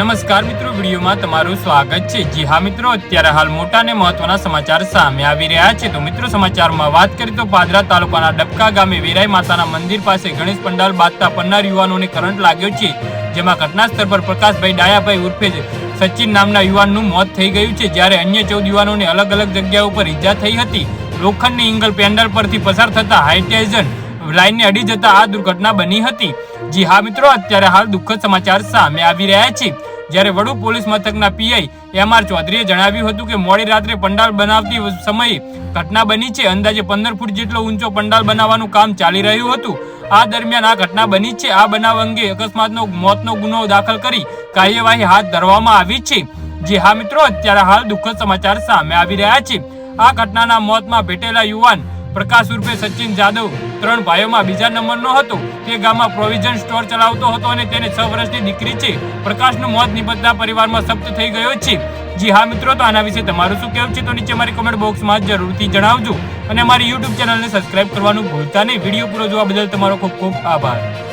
નમસ્કાર મિત્રો, વિડીયોમાં તમારું સ્વાગત છે. જી હા મિત્રો, અત્યારે હાલ મોટા અને મહત્વના સમાચાર સામે આવી રહ્યા છે. તો મિત્રો, સમાચારમાં વાત કરીએ તો પાદરા તાલુકાના ડબકા ગામે વેરાઈ માતાના મંદિર પાસે ગણેશ પંડાલ બાંધતા પન્નાર યુવાનોને કરંટ લાગ્યો છે. જેમાં ઘટના સ્થળ પર પ્રકાશભાઈ ડાયાભાઈ ઉર્ફે સચિન નામના યુવાનનું મોત થઈ ગયું છે. જ્યારે અન્ય ચૌદ યુવાનોને અલગ અલગ જગ્યાઓ પર ઈજા થઈ હતી. લોખંડની ઇંગલ પેન્ડલ પરથી પસાર થતા હાઇટેઝન લાઈનને અડી જતા આ દુર્ઘટના બની હતી. જી હા મિત્રો, અત્યારે હાલ દુઃખદ સમાચાર સામે આવી રહ્યા છે. જ્યારે વડુ પોલીસ મથકના પીઆઈ એમ આર ચૌધરીએ જણાવ્યું હતું કે મોડી રાત્રે પંડાલ બનાવતી સમયે ઘટના બની છે. અંદાજે પંદર ફૂટ જેટલો ઊંચો પંડાલ બનાવવાનું કામ ચાલી રહ્યું હતું. આ દરમિયાન આ ઘટના બની છે. આ બનાવ અંગે અકસ્માતનો મોતનો ગુનો દાખલ કરી કાર્યવાહી હાથ ધરવામાં આવી છે. જી હા મિત્રો, અત્યારે હાલ દુઃખદ સમાચાર સામે આવી રહ્યા છે. આ ઘટનાના મોતમાં ભેટેલા યુવાન પ્રકાશ ઉર્ફે સચિન જાદવ ત્રણ ભાઈઓમાં બીજા નંબરનો હતો. તે ગામમાં પ્રોવિઝન સ્ટોર ચલાવતો હતો અને તેને છ વર્ષની દીકરી છે. પ્રકાશનું મોત નિપજતા પરિવારમાં સપ્ત થઈ ગયો છે. જી હા મિત્રો, તો આના વિશે તમારું શું કહેવું છે તો નીચે મારી કોમેન્ટ બોક્સમાં જરૂરથી જણાવજો. અને અમારી યુટ્યુબ ચેનલને સબસ્ક્રાઇબ કરવાનું ભૂલતા નહીં. વીડિયો પૂરો જોવા બદલ તમારો ખૂબ ખૂબ આભાર.